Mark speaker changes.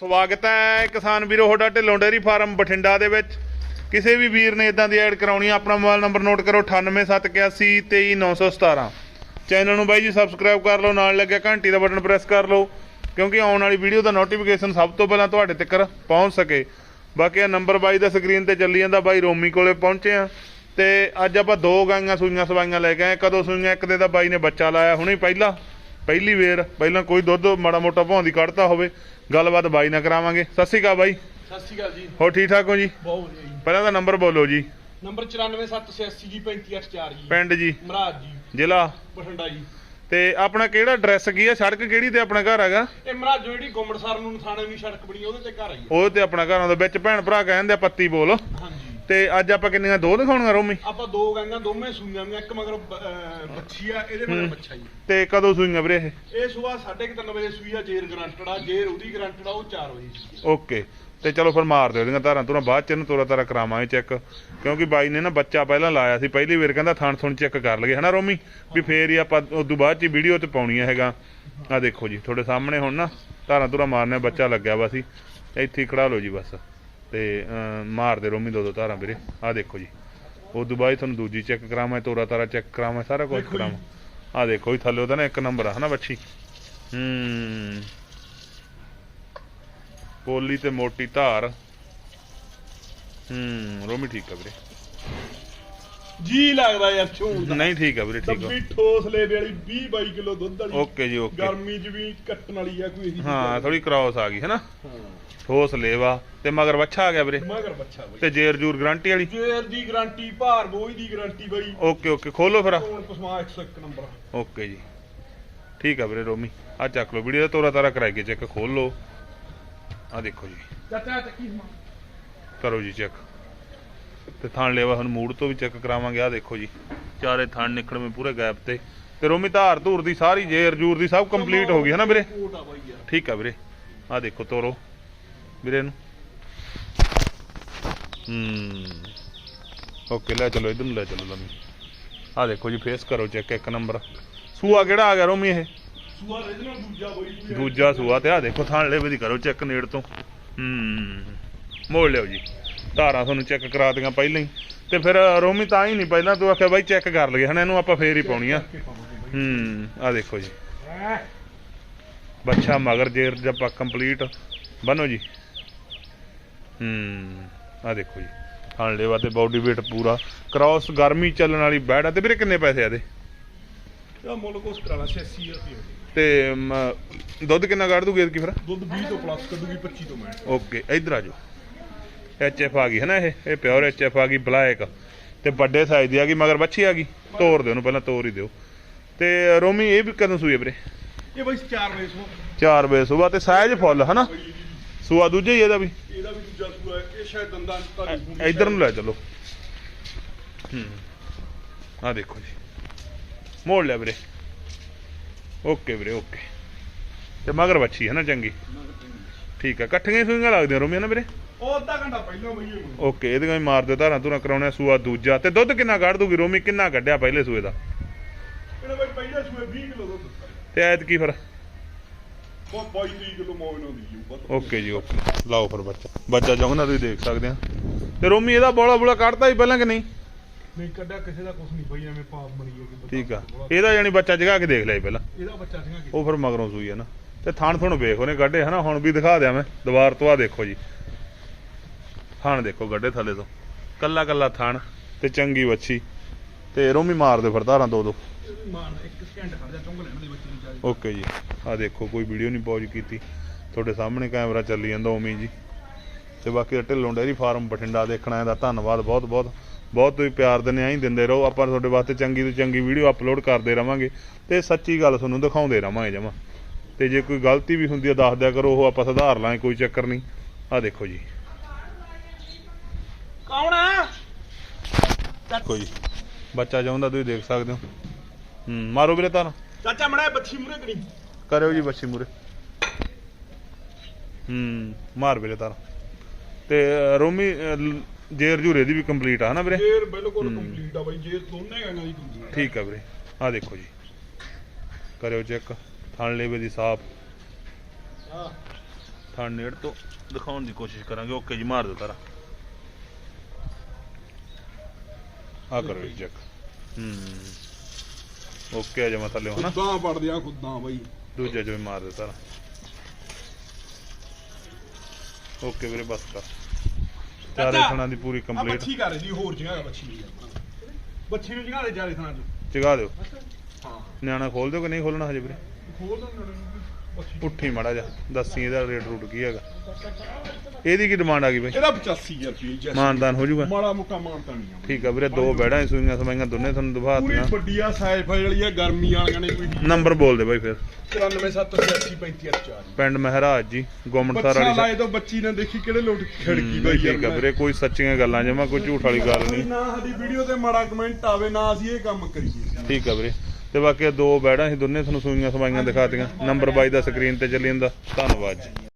Speaker 1: ਸਵਾਗਤ ਹੈ ਕਿਸਾਨ ਵੀਰੋ, ਤੁਹਾਡਾ ਢਿੱਲੋਂ ਡੇਅਰੀ ਫਾਰਮ ਬਠਿੰਡਾ ਦੇ ਵਿੱਚ। ਕਿਸੇ ਵੀ ਵੀਰ ਨੇ ਇਦਾਂ ਦੀ ਐਡ ਕਰਾਉਣੀ ਆ, ਆਪਣਾ ਮੋਬਾਈਲ ਨੰਬਰ ਨੋਟ ਕਰੋ 9871823917 ਚੈਨਲ ਨੂੰ ਬਾਈ ਜੀ ਸਬਸਕ੍ਰਾਈਬ ਕਰ ਲਓ, ਨਾਲ ਲੱਗਿਆ ਘੰਟੀ ਦਾ ਬਟਨ ਪ੍ਰੈਸ ਕਰ ਲਓ, ਕਿਉਂਕਿ ਆਉਣ ਵਾਲੀ ਵੀਡੀਓ ਦਾ ਨੋਟੀਫਿਕੇਸ਼ਨ ਸਭ ਤੋਂ ਪਹਿਲਾਂ ਤੁਹਾਡੇ ਤੱਕ ਪਹੁੰਚ ਸਕੇ। ਬਾਕੀ ਆ ਨੰਬਰ ਬਾਈ ਦਾ ਸਕਰੀਨ ਤੇ ਚੱਲੀ ਜਾਂਦਾ, ਬਾਈ ਰੋਮੀ ਕੋਲੇ ਪਹੁੰਚੇ ਆ। ਤੇ ਅੱਜ ਆਪਾਂ ਦੋ ਗਾਈਆਂ ਸੂਈਆਂ ਸਵਾਈਆਂ ਲੈ ਕੇ ਆਏ, ਕਦੋਂ ਸੂਈਆਂ, ਇੱਕ ਦੇ ਤਾਂ ਬਾਈ ਨੇ ਬੱਚਾ ਲਾਇਆ ਹੁਣੇ ਪਹਿਲਾਂ। ਪਹਿਲੀ ਵੇਰ, ਪਹਿਲਾਂ ਕੋਈ ਦੁੱਧ ਮਾੜਾ ਮੋਟਾ ਭੌਂ ਕੱਢਤਾ ਹੋਵੇ ਗੱਲਬਾਤ ਬਾਈ ਨਾਲ ਕਰਾਵਾਂਗੇ। ਸਤਿ ਸ਼੍ਰੀ ਅਕਾਲ ਬਾਈ।
Speaker 2: ਸਤਿ ਸ਼੍ਰੀ ਅਕਾਲ ਜੀ।
Speaker 1: ਹੋਰ ਠੀਕ ਠਾਕ ਹੋ ਜੀ?
Speaker 2: ਬਹੁਤ ਵਧੀਆ ਜੀ।
Speaker 1: ਪਹਿਲਾਂ ਤਾਂ ਨੰਬਰ ਬੋਲੋ ਜੀ।
Speaker 2: ਨੰਬਰ 94786 ਜੀ 3584 ਜੀ।
Speaker 1: ਪਿੰਡ ਜੀ।
Speaker 2: ਮਹਾਰਾਜ ਜੀ।
Speaker 1: ਜ਼ਿਲ੍ਹਾ।
Speaker 2: ਬਠਿੰਡਾ ਜੀ।
Speaker 1: ਤੇ ਆਪਣਾ ਕਿਹੜਾ ਐਡਰੈਸ ਕੀ ਆ? ਸੜਕ ਕਿਹੜੀ ਤੇ ਆਪਣਾ ਘਰ ਹੈਗਾ?
Speaker 2: ਇਹ ਮਹਾਰਾਜ ਜਿਹੜੀ ਗੁੰਮੜਸਰ ਨੂੰ ਥਾਣੇ ਦੀ ਸੜਕ ਬਣੀ ਉਹਦੇ ਤੇ ਘਰ ਆਈ
Speaker 1: ਉਹ ਤੇ ਆਪਣਾ ਘਰਾਂ ਦੇ ਵਿੱਚ ਭੈਣ ਭਰਾ ਕਹਿੰਦੇ ਆ ਪੱਤੀ ਬੋਲ।
Speaker 2: ਹਾਂਜੀ।
Speaker 1: ਤੇ ਅੱਜ ਆਪਾਂ ਕਿੰਨੀਆਂ ਦੋ ਦਿਖਾਉਣੀਆਂ ਰੋਮੀ?
Speaker 2: ਆਪਾਂ ਦੋ ਗਾਂਗਾਂ ਦੋਵੇਂ ਸੂਈਆਂ ਵੀ ਇੱਕ ਮਗਰ ਬ- ਅਹ ਬੱਚੀ ਆ ਇਹਦੇ ਮਗਰ ਬੱਚਾ ਜੀ
Speaker 1: ਤੇ ਕਦੋਂ ਸੂਈਆਂ ਵੀਰੇ ਇਹ?
Speaker 2: ਇਹ ਸਵੇਰ 3:30 ਵਜੇ ਸੂਈ ਆ ਜੇਰ ਗਰੰਟਡ ਆ ਜੇਰ ਉਹਦੀ ਗਰੰਟਡ ਆ ਉਹ 4 ਵਜੇ।
Speaker 1: ਓਕੇ। ਤੇ ਚਲੋ ਫਿਰ ਮਾਰ ਦਿਓ ਇਹਦੀਆਂ ਧਾਰਾਂ ਤੁਰਾਂ ਬਾਅਦ ਚ ਇਹਨੂੰ ਤੋਰਾ ਤਾਰਾ ਕਰਾਵਾਂਗੇ ਚੈੱਕ। ਕਿਉਂਕਿ ਬਾਈ ਨੇ ਨਾ ਬੱਚਾ ਪਹਿਲਾਂ ਲਾਇਆ ਸੀ ਪਹਿਲੀ ਵਾਰ ਕਹਿੰਦਾ ਥਣ ਥਣ ਚੈੱਕ ਕਰ ਲਈਏ ਹਨਾ ਰੋਮੀ? ਵੀ ਫੇਰ ਹੀ ਆਪਾਂ ਉਦੋਂ ਬਾਅਦ ਚ ਵੀਡੀਓ ਤੇ ਪਾਉਣੀ ਹੈਗਾ। ਆ ਦੇਖੋ ਜੀ ਤੁਹਾਡੇ ਸਾਹਮਣੇ ਹੁਣ ਨਾ ਧਾਰਾਂ ਤੁਰਾਂ ਮਾਰਨੇ ਬੱਚਾ ਲੱਗਿਆ ਵਾ ਸੀ। ਇੱਥੇ ਹੀ ਖੜਾ ਲਓ ਜੀ ਬਸ। ਤੇ ਅਮ, ਮਾਰ ਦੇ ਰੋਮੀ ਦੋ ਦੋ ਧਾਰਾਂ ਵੀਰੇ। ਆ ਦੇਖੋ ਜੀ। ਉਦੋਂ ਬਾਅਦ 'ਚ ਤੁਹਾਨੂੰ ਦੂਜੀ ਚੈੱਕ ਕਰਾਵਾਂ ਤੋਰਾ ਤਾਰਾ ਚੈੱਕ ਕਰਾਵਾਂ ਸਾਰਾ ਕੁਝ। ਕਰਾਵਾਂ। ਆ ਦੇਖੋ ਜੀ ਥੱਲੇ ਉਹਦਾ ਨਾ ਇੱਕ ਨੰਬਰ ਆ ਹਨਾ ਬੱਚੀ ਹੂੰ। ਪੋਲੀ ਤੇ ਮੋਟੀ ਧਾਰ। ਹੂੰ ਰੋਮੀ ਠੀਕ ਆ ਵੀਰੇ।
Speaker 2: ਜੀ ਲੱਗਦਾ ਯਾਰ ਦਾ।
Speaker 1: ਨਹੀਂ ਠੀਕ ਆ ਵੀਰੇ ਠੀਕ ਆ।
Speaker 2: ਡੱਬੀ ਠੋਸ ਲੇਵੇ ਵਾਲੀ 20 22 ਕਿਲੋ ਦੁੱਧ ਵਾਲੀ।
Speaker 1: ਓਕੇ ਜੀ ਓਕੇ।
Speaker 2: ਗਰਮੀ 'ਚ ਵੀ ਕੱਟਣ ਵਾਲੀ ਆ ਕੋਈ ਇਹੀ
Speaker 1: ਹਾਂ ਥੋੜੀ ਕ੍ਰਾਸ ਆ ਗਈ ਹੈ ਨਾ?
Speaker 2: ਹਾਂ।
Speaker 1: ਠੋਸ ਲੇਵਾ। ਤੇ ਮਗਰ ਬੱਚਾ ਆ ਗਿਆ ਵੀਰੇ।
Speaker 2: ਮਗਰ ਬੱਚਾ ਬਈ।
Speaker 1: ਤੇ ਜੇਰ ਜੂਰ ਗਾਰੰਟੀ ਵਾਲੀ।
Speaker 2: ਜੇਰ ਦੀ ਗਾਰੰਟੀ ਭਾਰ ਬੋਝ ਦੀ ਗਾਰੰਟੀ ਬਈ।
Speaker 1: ਓਕੇ ਓਕੇ ਖੋਲੋ ਫਿਰ
Speaker 2: ਕੋਣ ਪਸਮਾ 101 ਨੰਬਰ
Speaker 1: ਓਕੇ ਜੀ। ਠੀਕ ਆ ਵੀਰੇ ਰੋਮੀ ਆ ਚੱਕ ਲਓ ਵੀਡੀਓ ਦਾ ਤੋਰਾ ਤਾਰਾ ਕਰਾਈ ਕੇ ਚੈੱਕ ਖੋਲ ਲਓ। ਆ ਦੇਖੋ ਜੀ।
Speaker 2: ਚਾਚਾ ਚੱਕੀ ਸਮਾ
Speaker 1: ਕਰੋ ਜੀ ਚੈੱਕ। ਤੇ ਥਣ ਲੇਵਾ ਹੁਣ ਮੂਡ ਤੋਂ ਵੀ ਚੈੱਕ ਕਰਾਵਾਂਗੇ। ਆ ਦੇਖੋ ਜੀ, ਚਾਰੇ ਥਣ ਨਿਕਲਵੇਂ ਪੂਰੇ ਗੈਪ ਤੇ। ਤੇ ਰੋਮੀ ਧਾਰ ਧੂਰ ਦੀ ਸਾਰੀ ਜੇਰ ਜੂਰ ਦੀ ਸਭ ਕੰਪਲੀਟ ਹੋ ਗਈ ਹੈ ਨਾ ਵੀਰੇ? ਠੀਕ ਆ ਵੀਰੇ। ਆ ਦੇਖੋ, ਤੋਰੋ। ਵੀਰੇ ਨੂੰ ਹੂੰ। ਓਕੇ, ਲੈ ਚਲੋ, ਇਧਰ ਨੂੰ ਲੈ ਚਲੋ ਲੰਮੀ। ਆ ਦੇਖੋ ਜੀ ਫੇਸ ਕਰੋ ਚੈੱਕ ਇੱਕ ਨੰਬਰ ਸੂਆ ਕਿਹੜਾ ਆ ਗਿਆ ਰੋਮੀ ਇਹ?
Speaker 2: ਸੂਆ ਰੀਜਨਲ ਦੂਜਾ ਬਈ
Speaker 1: ਦੂਜਾ ਸੂਆ ਤੇ ਆ ਦੇਖੋ, ਥਾਣ ਲੈਵੇ ਦੀ ਕਰੋ ਚੈੱਕ ਨੇੜ ਤੋਂ। ਹੂੰ। ਮੋੜ ਲਿਓ ਜੀ। ਧਾਰਾਂ ਤੁਹਾਨੂੰ ਚੈੱਕ ਕਰਾ ਦਿਆਂ ਪਹਿਲਾਂ ਹੀ। ਤੇ ਫਿਰ ਰੋਮੀ ਤਾਂ ਹੀ ਨਹੀਂ ਪਹਿਲਾਂ ਤੂੰ ਆਖਿਆ ਬਾਈ ਚੈੱਕ ਕਰ ਲਈਏ ਹਨਾ ਇਹਨੂੰ ਆਪਾਂ ਫੇਰ ਹੀ ਪਾਉਣੀ ਆ। ਹੂੰ ਆ ਦੇਖੋ ਜੀ। ਬੱਚਾ ਮਗਰ ਜੇਰ ਜੱਪਾ ਕੰਪਲੀਟ ਬਨੋ ਜੀ। ਹੂੰ ਆ ਦੇਖੋ ਜੀ। ਖਾਣ ਲੈਵਾ ਤੇ ਬਾਡੀ weight ਪੂਰਾ। ਕ੍ਰਾਸ ਗਰਮੀ ਚੱਲਣ ਵਾਲੀ ਬੈੜ ਆ। ਤੇ ਵੀਰੇ ਕਿੰਨੇ ਪੈਸੇ ਆ ਇਹਦੇ?
Speaker 2: ਇਹ ਮੁੱਲ ਕੋਸ ਕਰਾਣਾ 86 ਰੁਪਏ
Speaker 1: ਤੇ ਦੁੱਧ ਕਿੰਨਾ ਕੱਢ ਦੂਗੇ ਕੀ ਫਿਰ?
Speaker 2: ਦੁੱਧ 20 ਤੋਂ ਪਲੱਸ ਕੱਢੂਗੀ 25 ਤੋਂ ਮੈਂ।
Speaker 1: ਓਕੇ ਇਧਰ ਆ ਜਾਓ। ਐਚ ਐਫ ਆ ਗਈ ਹੈ ਨਾ ਇਹ? ਇਹ ਪਿਓਰ ਐਚ ਐਫ ਆ ਗਈ ਬਲੈਕ ਤੇ ਵੱਡੇ ਸਾਈਜ਼ ਦੀ ਆ ਗਈ ਮਗਰ ਬੱਚੀ ਆ ਗਈ। ਤੋਰ ਦਿਓ ਉਹਨੂੰ ਪਹਿਲਾਂ ਤੋਰ ਹੀ ਦਿਓ। ਤੇ ਰੋਮੀ ਇਹ ਵੀ ਕਦੋਂ ਸੂਏ ਵੀਰੇ?
Speaker 2: ਇਹ ਬਾਈ 4 ਵਜੇ ਸੋ
Speaker 1: 4 ਵਜੇ ਸਵੇਰ ਤੇ ਸਾਈਜ਼ ਫੁੱਲ ਹਨਾ ਸੂਆ ਦੂਜਾ ਹੀ ਇਹਦਾ ਵੀ।
Speaker 2: ਇਹਦਾ ਵੀ ਦੂਜਾ ਸੂਆ ਹੈ ਇਹ ਸ਼ਾਇਦ ਦੰਦਾਂ ਤਾਂ
Speaker 1: ਇਧਰ ਨੂੰ ਲੈ ਚਲੋ। ਹੂੰ। ਆ ਦੇਖੋ ਜੀ। ਮੋੜ ਲਿਆ ਵੀਰੇ। ਓਕੇ ਵੀਰੇ ਓਕੇ। ਤੇ ਮਗਰ ਬੱਚੀ ਹੈ ਨਾ ਚੰਗੀ? ਠੀਕ ਆ ਇਕੱਠੀਆਂ ਹੀ ਸੂਈਆਂ ਲੱਗਦੀਆਂ ਰੋਮੀਆਂ ਨਾ ਵੀਰੇ?
Speaker 2: ਉਹ ਅੱਧਾ ਘੰਟਾ ਪਹਿਲਾਂ ਬਈ ਇਹ
Speaker 1: ਓਕੇ ਇਹਦੇ ਵਿੱਚ ਮਾਰ ਦਿਓ ਧਾਰਾਂ ਧੁਰਾਂ ਕਰਾਉਣਾ ਸੂਆ ਦੂਜਾ। ਤੇ ਦੁੱਧ ਕਿੰਨਾ ਕੱਢ ਦੂਗੀ ਰੋਮੀ? ਕਿੰਨਾ ਕੱਢਿਆ ਪਹਿਲੇ ਸੂਏ ਦਾ?
Speaker 2: ਇਹਨੇ ਬਾਈ ਪਹਿਲੇ ਸੂਏ 20 ਕਿਲੋ ਦੁੱਧ ਦਿੱਤਾ।
Speaker 1: ਤੇ ਐਤ ਕੀ ਫਿਰ?
Speaker 2: ਉਹ 22 30 ਕਿਲੋ ਮੌਜ ਨਾਲ ਦੀ ਜੂ ਪਤਾ
Speaker 1: ਓਕੇ ਜੀ ਓਕੇ। ਲਾਓ ਫਿਰ ਬੱਚਾ। ਬੱਚਾ ਚਾਹੁੰਦਾ ਤੁਸੀਂ ਦੇਖ ਸਕਦੇ ਆ। ਤੇ ਰੋਮੀ ਇਹਦਾ ਬੋਲਾ ਬੋਲਾ ਕੱਢਦਾ ਹੀ ਪਹਿਲਾਂ ਕਿ ਨਹੀਂ?
Speaker 2: ਨਹੀਂ ਕੱਢਿਆ ਕਿਸੇ ਦਾ ਕੁਝ ਨਹੀਂ ਬਈ ਐਵੇਂ ਪਾਪ ਮਰੀ ਹੈ
Speaker 1: ਠੀਕ ਆ। ਇਹਦਾ ਜਾਨੀ ਬੱਚਾ ਜਗਾ ਕੇ ਦੇਖ ਲਿਆ ਪਹਿਲਾਂ।
Speaker 2: ਇਹਦਾ ਬੱਚਾ ਸੀਗਾ ਕਿ
Speaker 1: ਉਹ ਫਿਰ ਮਗਰੋਂ ਸੂਈ ਆ ਨਾ। ਤੇ ਥਣ ਥਣ ਵੇਖ ਉਹਨੇ ਕੱਢੇ ਹਨਾ? ਹੁਣ ਵੀ ਦਿਖਾ ਦਿਆਂ ਮੈਂ। ਦੁਬਾਰ ਤੋਂ ਆ ਦੇਖੋ ਜੀ। ਥਣ ਦੇਖੋ ਗੱਡੇ ਥੱਲੇ ਤੋਂ। ਕੱਲਾ ਕੱਲਾ ਥਣ ਤੇ ਚੰਗੀ ਵੱਛੀ। ਤੇ ਰੋਮੀ ਮਾਰ ਦੇ ਫਿਰ ਧਾਰਾਂ ਦੋ ਦੋ।
Speaker 2: ਦੇ
Speaker 1: ਓਕੇ ਜੀ। ਆ ਦੇਖੋ ਕੋਈ ਵੀਡੀਓ ਨਹੀਂ ਪੌਜ ਕੀਤੀ। ਤੁਹਾਡੇ ਸਾਹਮਣੇ ਕੈਮਰਾ ਚੱਲੀ ਜਾਂਦਾ ਹੀ ਜੀ। ਤੇ ਬਾਕੀ ਢਿੱਲੋਂ ਡੇਅਰੀ ਫਾਰਮ ਬਠਿੰਡਾ ਦੇਖਣਾ ਇਹਦਾ। ਧੰਨਵਾਦ ਬਹੁਤ ਬਹੁਤ। ਬਹੁਤ ਤੁਸੀਂ ਪਿਆਰ ਦਿੰਦੇ ਆਂ ਹੀ ਦਿੰਦੇ ਰਹੋ। ਆਪਾਂ ਤੁਹਾਡੇ ਵਾਸਤੇ ਚੰਗੀ ਤੋਂ ਚੰਗੀ ਵੀਡੀਓ ਅਪਲੋਡ ਕਰਦੇ ਰਵਾਂਗੇ। ਤੇ ਸੱਚੀ ਗੱਲ ਤੁਹਾਨੂੰ ਦਿਖਾਉਂਦੇ ਰਵਾਂਗੇ ਜਮਾ। ਤੇ ਜੇ ਕੋਈ ਗਲਤੀ ਵੀ ਹੁੰਦੀ ਆ ਦੱਸ ਦਿਆ ਕਰੋ। ਉਹ ਆਪਾਂ ਸੁਧਾਰ ਲਾਂਗੇ ਕੋਈ ਚੱਕਰ ਨਹੀਂ। ਆ ਦੇਖੋ ਜੀ।
Speaker 2: ਕੌਣ ਆ?
Speaker 1: ਜੀ ਬੱਚਾ ਚਾਹੁੰਦਾ ਤੁਸੀਂ ਦੇਖ ਸਕਦੇ ਹੋ। ਹੂੰ ਮਾਰੋ ਵੀਰੇ ਤਾਂ
Speaker 2: ਚਾਚਾ ਮੜਾ ਬੱਚੀ ਮੂਰੇ ਕਰੀ।
Speaker 1: ਕਰਿਓ ਜੀ ਬੱਚੀ ਮੂਰੇ ਹੂੰ ਮਾਰ ਵੀਰੇ ਤੇ ਅ, ਰੋਮੀ ਜੇਰ ਜੂਰੇ ਦੀ ਵੀ ਕੰਪਲੀਟ ਆ ਨਾ ਵੀਰੇ?
Speaker 2: ਜੇਰ ਬਿਲਕੁਲ ਕੰਪਲੀਟ ਆ ਬਾਈ ਜੇਰ ਦੋਨੇ ਗਾਂਗਾਂ ਦੀ ਕੰਪਲੀਟ
Speaker 1: ਠੀਕ ਆ ਵੀਰੇ। ਆ ਦੇਖੋ ਜੀ। ਕਰਿਓ ਚੈੱਕ। ਥਣ ਲੇਵੇ ਦੀ ਸਾਫ਼।
Speaker 2: ਆ
Speaker 1: ਥਣ ਨੇੜ ਤੋਂ ਦਿਖਾਉਣ ਦੀ ਕੋਸ਼ਿਸ਼ ਕਰਾਂਗੇ। ਓਕੇ ਜੀ ਮਾਰ ਦਿਓ ਤਾਰਾ। ਆ ਕਰੋ ਜੀ ਚੈੱਕ ਹੂੰ ਓਕੇ ਆ ਜਮਾ ਥੱਲੇ ਹਨਾ
Speaker 2: ਖੁੱਦਾਂ ਪੜਦਿਆਂ ਖੁੱਦਾਂ ਬਾਈ।
Speaker 1: ਦੂਜੇ ਜੋ ਮਾਰ ਦੇ ਤਾਰਾ ਓਕੇ ਵੀਰੇ ਬਸ ਕਰ। ਚਾਰੇ ਥਣਾਂ ਦੀ ਪੂਰੀ
Speaker 2: ਆ
Speaker 1: ਕੰਪਲੀਟ
Speaker 2: ਬੱਚੀ ਕਰ ਰਹੀ ਹੋਰ ਜਗ੍ਹਾ ਬੱਚੀ ਨਹੀਂ ਬੱਚੀ ਨੂੰ ਜਗ੍ਹਾ ਦੇ ਜਾਰੇ ਥਾਂ ਚ।
Speaker 1: ਚਗਾ ਦਿਓ।
Speaker 2: ਹਾਂ।
Speaker 1: ਨਿਆਣਾ ਖੋਲ ਦਿਓ ਕਿ ਨਹੀਂ ਖੋਲਣਾ ਹਜੇ ਵੀਰੇ?
Speaker 2: ਖੋਲ ਦਿੰਦੇ
Speaker 1: ਉੱਠੀ ਮੜਾ ਜਾ ਦੱਸੀ ਇਹਦਾ ਰੇਟ ਰੂਟ ਕੀ ਹੈਗਾ। ਇਹਦੀ ਕੀ ਡਿਮਾਂਡ ਆ ਗਈ ਬਈ?
Speaker 2: ਇਹਦਾ 85000 ਰੁਪਏ ਜੈਸੀ।
Speaker 1: ਮਾਨਦਾਨ ਹੋ ਜਾਊਗਾ।
Speaker 2: ਮਾੜਾ ਮੁੱਕਾ ਮਾਨਤਾ ਨਹੀਂ ਆ
Speaker 1: ਠੀਕ ਆ ਵੀਰੇ ਦੋ ਬੈੜਾਂ ਸੂਈਆਂ ਸਮਾਈਆਂ ਦੋਨੇ ਤੁਹਾਨੂੰ
Speaker 2: ਪੂਰੀ
Speaker 1: ਦਿਖਾਤੀਆਂ
Speaker 2: ਵੱਡੀ ਆ ਸਾਈਜ਼ ਫਾਈ ਵਾਲੀ ਆ ਗਰਮੀ ਵਾਲੀਆਂ ਨੇ ਕੋਈ
Speaker 1: ਨੰਬਰ ਬੋਲ ਦੇ ਬਾਈ ਫਿਰ।
Speaker 2: 94785
Speaker 1: ਪਿੰਡ ਮਹਿਰਾਜ ਜੀ ਗੋਮਟਸਰ
Speaker 2: ਬੱਚਾ
Speaker 1: ਵਾਲੀ
Speaker 2: ਲਾਏ ਤੋਂ ਬੱਚੀ ਨੇ ਦੇਖੀ ਕਿਹੜੇ ਲੋਟ ਖੜਕੀ
Speaker 1: ਹੂੰ,
Speaker 2: ਬਾਈ
Speaker 1: ਠੀਕ ਆ ਵੀਰੇ ਕੋਈ ਸੱਚੀਆਂ ਗੱਲਾਂ ਜਮਾ ਕੋਈ ਝੂਠ ਵਾਲੀ ਗੱਲ ਨਹੀਂ।
Speaker 2: ਨਾ ਸਾਡੀ ਵੀਡੀਓ ਤੇ ਮਾੜਾ ਕਮੈਂਟ ਆਵੇ ਨਾ ਅਸੀਂ ਇਹ ਕੰਮ ਕਰੀਏ।
Speaker 1: ਠੀਕ ਆ ਵੀਰੇ। ਤੇ ਬਾਕੀ ਇਹ ਦੋ ਬੈੜਾਂ ਸੀ, ਦੋਨੇ ਤੁਹਾਨੂੰ ਸੂਈਆਂ ਸਵਾਈਆਂ ਦਿਖਾਤੀਆਂ। ਨੰਬਰ ਬਾਈ ਦਾ ਸਕਰੀਨ ਤੇ ਚੱਲੀ ਜਾਂਦਾ। ਧੰਨਵਾਦ ਜੀ।